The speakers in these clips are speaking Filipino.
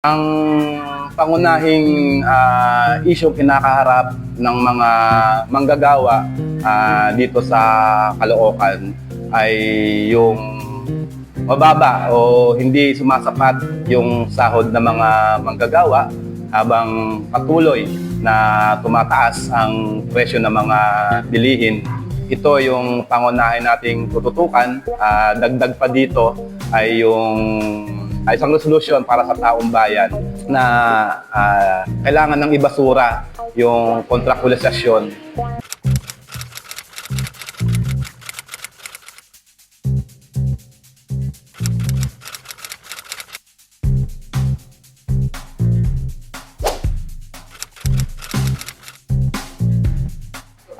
Ang pangunahing ah, issue kinakaharap ng mga manggagawa ah, dito sa Caloocan ay yung mababa o hindi sumasapat yung sahod ng mga manggagawa habang patuloy na tumataas ang presyo ng mga bilihin. Ito yung pangunahin nating tututukan. Ah, dagdag pa dito ay yung ay isang resolution para sa taong bayan na ah, kailangan ng ibasura yung kontraktualisasyon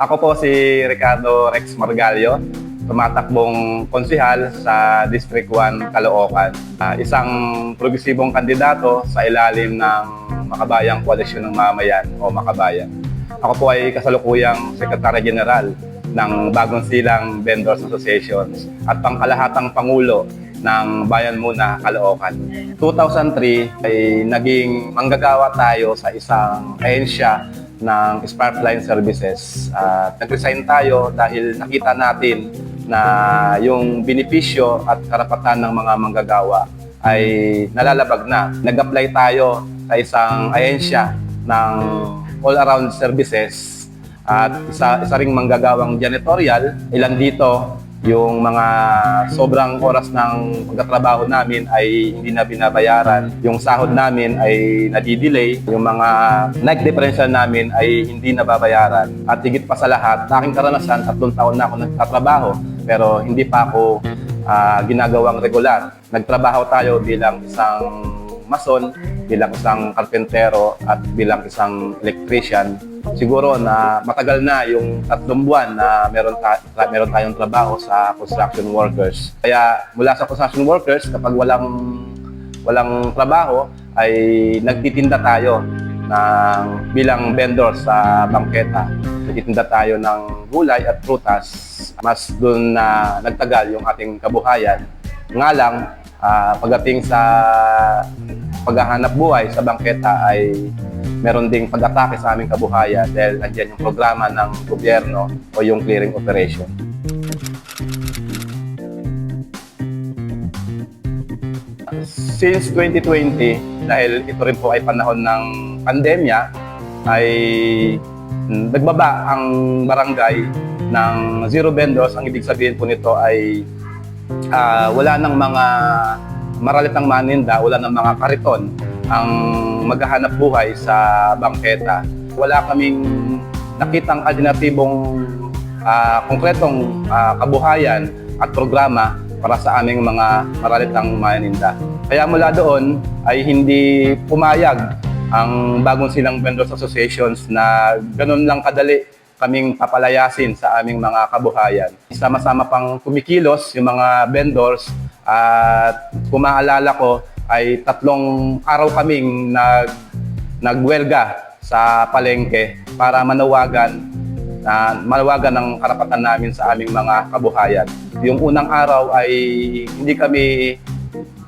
Ako po si Ricardo Rex Margalio, tumatakbong konsihal sa District 1 Caloocan. Ah, isang progresibong kandidato sa ilalim ng Makabayang Koalisyon ng Mamayan o Makabayan. Ako po ay kasalukuyang Secretary General ng Bagong Silang Vendors Associations at pangkalahatang Pangulo ng Bayan Muna, Caloocan. 2003 ay naging manggagawa tayo sa isang ahensya ng Sparkline Services. At nag-resign tayo dahil nakita natin na yung benepisyo at karapatan ng mga manggagawa ay nalalabag na. Nag-apply tayo sa isang ahensya ng all-around services at isa, isa ring manggagawang janitorial. Ilan dito yung mga sobrang oras ng pagtatrabaho namin ay hindi na binabayaran. Yung sahod namin ay nadidelay. Yung mga night differential namin ay hindi nababayaran. At higit pa sa lahat, sa aking karanasan, tatlong taon na ako nagtatrabaho pero hindi pa ako ah, ginagawang regular. Nagtrabaho tayo bilang isang mason, bilang isang karpentero at bilang isang electrician. Siguro na matagal na yung tatlong buwan na meron, ta- meron tayong trabaho sa construction workers. Kaya mula sa construction workers, kapag walang walang trabaho, ay nagtitinda tayo ng bilang vendor sa bangketa. Nagtitinda tayo ng gulay at prutas. Mas doon na nagtagal yung ating kabuhayan. Nga lang, ah, pagdating sa paghahanap buhay sa bangketa ay meron ding pag-atake sa aming kabuhayan dahil andyan yung programa ng gobyerno o yung clearing operation. Since 2020, dahil ito rin po ay panahon ng pandemya, ay nagbaba ang barangay ng zero vendors. Ang ibig sabihin po nito ay ah, wala ng mga maralitang maninda, wala ng mga kariton ang maghahanap buhay sa bangketa. Wala kaming nakitang alternatibong ah, konkretong ah, kabuhayan at programa para sa aming mga maralitang maninda. Kaya mula doon ay hindi pumayag ang bagong silang vendors associations na ganun lang kadali kaming papalayasin sa aming mga kabuhayan. Sama-sama pang kumikilos yung mga vendors at kung maalala ko ay tatlong araw kaming nag nagwelga sa palengke para manawagan na manawagan ng karapatan namin sa aming mga kabuhayan. Yung unang araw ay hindi kami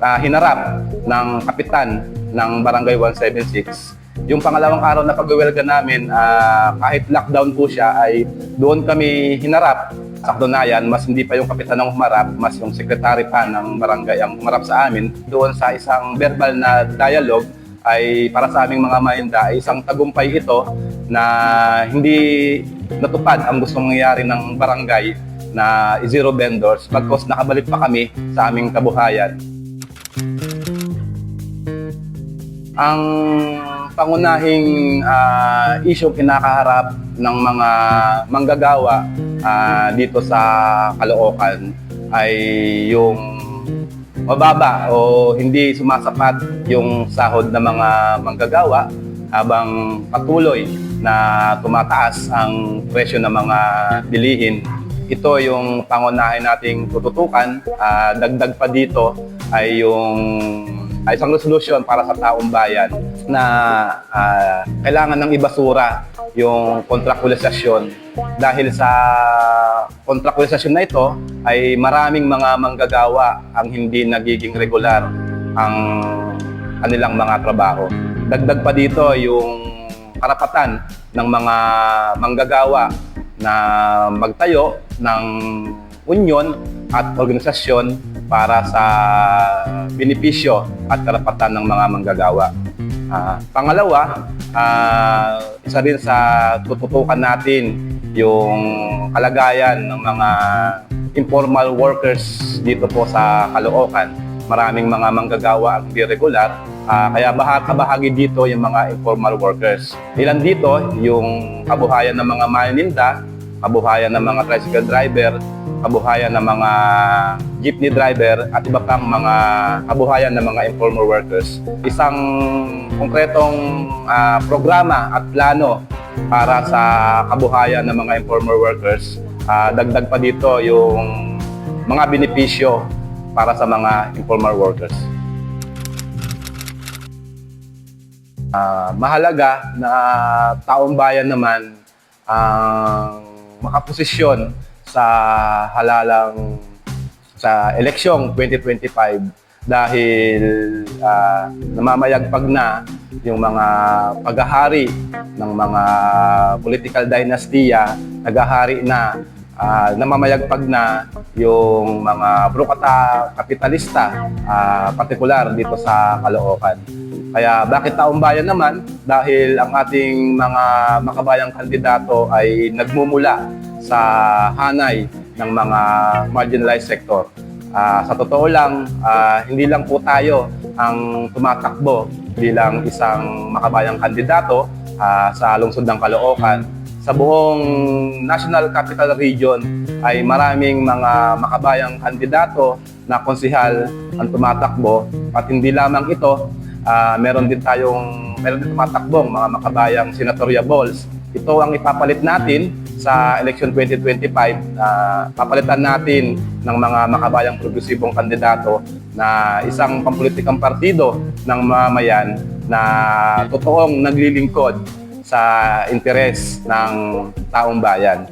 ah, hinarap ng kapitan ng Barangay 176. Yung pangalawang araw na pagwewelga namin, ah, kahit lockdown po siya, ay doon kami hinarap. Sa katunayan, mas hindi pa yung kapitan ang humarap, mas yung sekretary pa ng barangay ang humarap sa amin. Doon sa isang verbal na dialogue, ay para sa aming mga mainda ay isang tagumpay ito na hindi natupad ang gustong mangyari ng barangay na zero vendors bagkos nakabalik pa kami sa aming kabuhayan. Ang pangunahing ah, issue kinakaharap ng mga manggagawa ah, dito sa Caloocan ay yung mababa o hindi sumasapat yung sahod ng mga manggagawa habang patuloy na tumataas ang presyo ng mga bilihin. Ito yung pangunahin nating tututukan. Ah, dagdag pa dito ay yung ay isang resolution para sa taong bayan na ah, kailangan ng ibasura yung kontraktualisasyon dahil sa kontraktualisasyon na ito ay maraming mga manggagawa ang hindi nagiging regular ang kanilang mga trabaho. Dagdag pa dito yung karapatan ng mga manggagawa na magtayo ng union at organisasyon para sa benepisyo at karapatan ng mga manggagawa. Ah, pangalawa, ah, isa rin sa tututukan natin yung kalagayan ng mga informal workers dito po sa Caloocan. Maraming mga manggagawa ang hindi regular, ah, kaya bahag kabahagi dito yung mga informal workers. Ilan dito yung kabuhayan ng mga maninda, kabuhayan ng mga tricycle driver, kabuhayan ng mga jeepney driver at iba pang mga kabuhayan ng mga informal workers. Isang konkretong ah, programa at plano para sa kabuhayan ng mga informal workers. Ah, dagdag pa dito yung mga benepisyo para sa mga informal workers. Ah, mahalaga na taong bayan naman ang makaposisyon sa halalang sa eleksyong 2025 dahil ah, namamayagpag na yung mga paghahari ng mga political dynastiya, naghahari na, ah, namamayagpag na yung mga brokata kapitalista, ah, partikular dito sa Caloocan. Kaya bakit taong bayan naman? Dahil ang ating mga makabayang kandidato ay nagmumula sa hanay ng mga marginalized sector. Ah, sa totoo lang, ah, hindi lang po tayo ang tumatakbo bilang isang makabayang kandidato ah, sa lungsod ng Caloocan. Sa buong National Capital Region ay maraming mga makabayang kandidato na konsihal ang tumatakbo at hindi lamang ito, ah, meron din tayong meron din tumatakbong mga makabayang senatorial balls. Ito ang ipapalit natin sa election 2025. ah, papalitan natin ng mga makabayang progresibong kandidato na isang pampolitikang partido ng mamayan na totoong naglilingkod sa interes ng taong bayan.